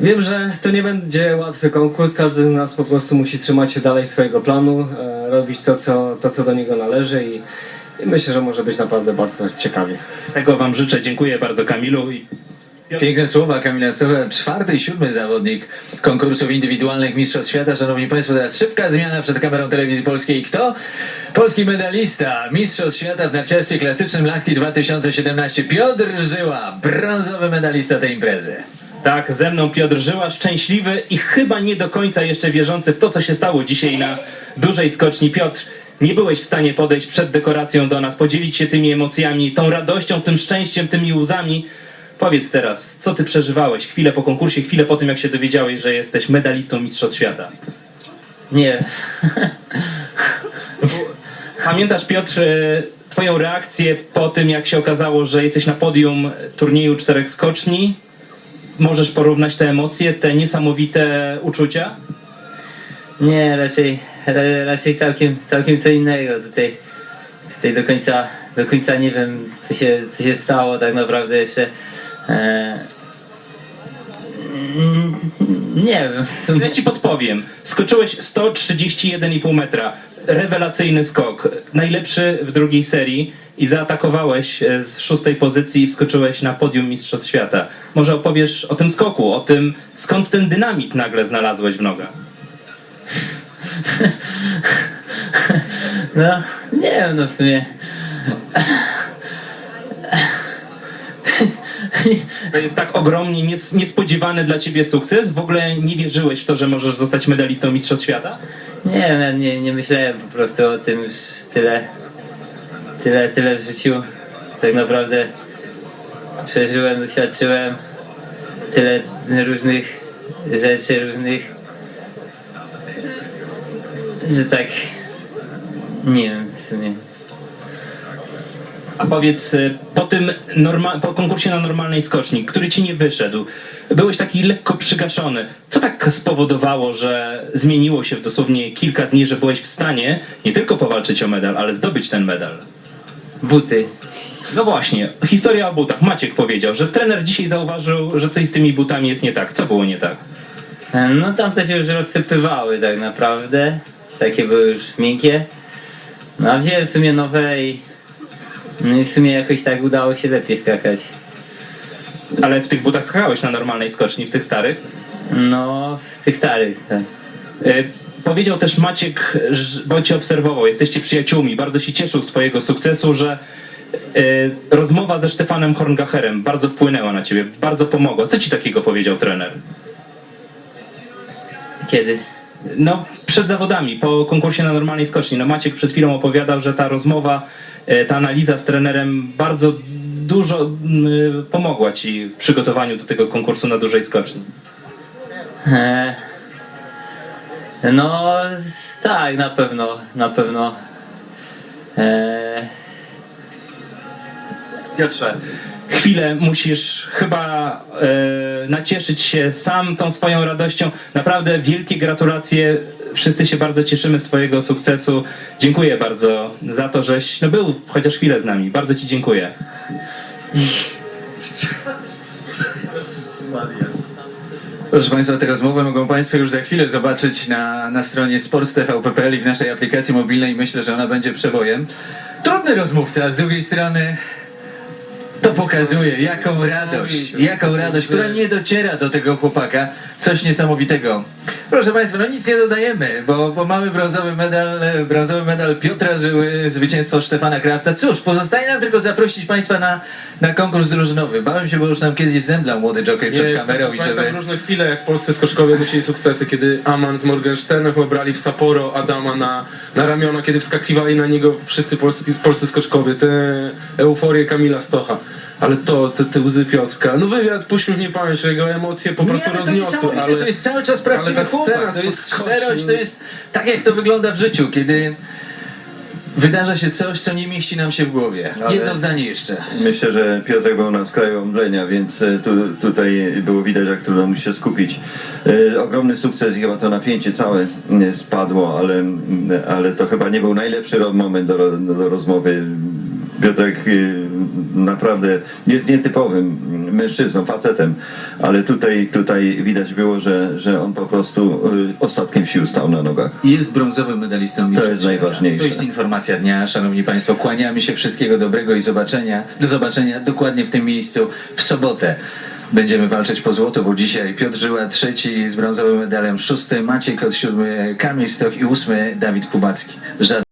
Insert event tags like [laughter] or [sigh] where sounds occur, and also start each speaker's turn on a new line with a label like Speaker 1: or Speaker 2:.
Speaker 1: Wiem, że to nie będzie łatwy konkurs, każdy z nas po prostu musi trzymać się dalej swojego planu, e, robić to co, to, co do niego należy i, i myślę, że może być naprawdę bardzo ciekawie.
Speaker 2: Tego Wam życzę. Dziękuję bardzo Kamilu. I
Speaker 3: Piękne słowa Kamila Stocha, czwarty i siódmy zawodnik konkursów indywidualnych Mistrzostw Świata. Szanowni Państwo, teraz szybka zmiana przed kamerą telewizji polskiej. Kto? Polski medalista Mistrzostw Świata w narciarstwie klasycznym Lachti 2017. Piotr Żyła, brązowy medalista tej imprezy.
Speaker 2: Tak, ze mną Piotr Żyła, szczęśliwy i chyba nie do końca jeszcze wierzący w to, co się stało dzisiaj na dużej skoczni. Piotr, nie byłeś w stanie podejść przed dekoracją do nas, podzielić się tymi emocjami, tą radością, tym szczęściem, tymi łzami. Powiedz teraz, co ty przeżywałeś chwilę po konkursie, chwilę po tym, jak się dowiedziałeś, że jesteś medalistą Mistrzostw Świata?
Speaker 4: Nie.
Speaker 2: Pamiętasz, Piotr, e, twoją reakcję po tym, jak się okazało, że jesteś na podium turnieju czterech skoczni? Możesz porównać te emocje, te niesamowite uczucia?
Speaker 4: Nie, raczej, ra, raczej całkiem, całkiem co innego. Tutaj, tutaj do końca, do końca nie wiem, co się, co się stało tak naprawdę jeszcze. E, nie wiem.
Speaker 2: Ja ci podpowiem. Skoczyłeś 131,5 metra. Rewelacyjny skok. Najlepszy w drugiej serii i zaatakowałeś e, z szóstej pozycji i wskoczyłeś na podium Mistrzostw Świata. Może opowiesz o tym skoku, o tym skąd ten dynamit nagle znalazłeś w nogach. [laughs]
Speaker 4: No, nie wiem, no w sumie.
Speaker 2: To jest tak ogromnie nies- niespodziewany dla ciebie sukces. W ogóle nie wierzyłeś w to, że możesz zostać medalistą Mistrzostw Świata?
Speaker 4: Nie nie, nie myślałem po prostu o tym już tyle, tyle, tyle w życiu. Tak naprawdę przeżyłem, doświadczyłem tyle różnych rzeczy, różnych, że tak nie wiem w sumie.
Speaker 2: A powiedz, y, po tym po konkursie na normalnej skoczni, który ci nie wyszedł, byłeś taki lekko przygaszony. Co tak spowodowało, że zmieniło się w dosłownie kilka dni, że byłeś w stanie nie tylko powalczyć o medal, ale zdobyć ten medal?
Speaker 4: Buty.
Speaker 2: No właśnie, historia o butach. Maciek powiedział, że trener dzisiaj zauważył, że coś z tymi butami jest nie tak. Co było nie tak?
Speaker 4: No tamte się już rozsypywały tak naprawdę. Takie były już miękkie. No a wziąłem w sumie nowe i, no i w sumie jakoś tak udało się lepiej skakać.
Speaker 2: Ale w tych butach skakałeś na normalnej skoczni, w tych starych?
Speaker 4: No, w tych starych, tak.
Speaker 2: Y, Powiedział też Maciek, że- bo cię obserwował, jesteście przyjaciółmi, bardzo się cieszył z twojego sukcesu, że y, rozmowa ze Stefanem Horngacherem bardzo wpłynęła na ciebie, bardzo pomogła. Co ci takiego powiedział trener?
Speaker 4: Kiedy?
Speaker 2: No, przed zawodami, po konkursie na normalnej skoczni. No, Maciek przed chwilą opowiadał, że ta rozmowa, ta analiza z trenerem bardzo dużo y, pomogła ci w przygotowaniu do tego konkursu na dużej skoczni.
Speaker 4: E, no, tak, na pewno, na pewno. E,
Speaker 2: Piotrze, chwilę musisz chyba e, nacieszyć się sam tą swoją radością. Naprawdę wielkie gratulacje. Wszyscy się bardzo cieszymy z Twojego sukcesu. Dziękuję bardzo za to, żeś no, był chociaż chwilę z nami. Bardzo Ci dziękuję.
Speaker 3: Proszę Państwa, tę rozmowę mogą Państwo już za chwilę zobaczyć na, na stronie sport.tvp.pl i w naszej aplikacji mobilnej. Myślę, że ona będzie przebojem. Trudny rozmówca, a z drugiej strony to pokazuje, jaką radość, jaką radość, która nie dociera do tego chłopaka. Coś niesamowitego. Proszę Państwa, no nic nie dodajemy, bo, bo mamy brązowy medal, e, brązowy medal Piotra Żyły, zwycięstwo Stefana Krafta. Cóż, pozostaje nam tylko zaprosić Państwa na, na konkurs drużynowy. Bałem się, bo już nam kiedyś zemdlał młody jockey przed kamerą i
Speaker 5: pamiętam
Speaker 3: żeby...
Speaker 5: różne chwile, jak polscy skoczkowie nosili sukcesy, kiedy Aman z Morgensternem chyba brali w Sapporo Adama na, na ramiona, kiedy wskakiwali na niego wszyscy polscy, polscy skoczkowie, te euforie Kamila Stocha. Ale to, te, te łzy Piotrka. No wywiad, puśćmy w niepamięć, że jego emocje po prostu
Speaker 3: ale to
Speaker 5: rozniosły,
Speaker 3: niesamowite,
Speaker 5: ale...
Speaker 3: to jest cały czas prawdziwy chłopak, to jest szczerość, to jest tak jak to wygląda w życiu, kiedy wydarza się coś, co nie mieści nam się w głowie.
Speaker 6: Ale-
Speaker 3: Jedno zdanie jeszcze.
Speaker 6: Myślę, że Piotr był na skraju omdlenia, więc e, tu, tutaj było widać, jak trudno mu się skupić. E, Ogromny sukces i chyba to napięcie całe spadło, ale, ale to chyba nie był najlepszy moment do, do rozmowy. Piotrek e, naprawdę jest nietypowym mężczyzną, facetem, ale tutaj, tutaj widać było, że, że on po prostu y, ostatkiem sił stał na nogach.
Speaker 3: Jest brązowym medalistą Mistrzostw
Speaker 6: jest
Speaker 3: Świata.
Speaker 6: najważniejsze.
Speaker 3: To jest informacja dnia, szanowni państwo. Kłaniamy się wszystkiego dobrego i zobaczenia. Do zobaczenia dokładnie w tym miejscu w sobotę. Będziemy walczyć po złoto, bo dzisiaj Piotr Żyła trzeci z brązowym medalem, szósty Maciej Kot siódmy, Kamil Stok i ósmy Dawid Kubacki. Żadnych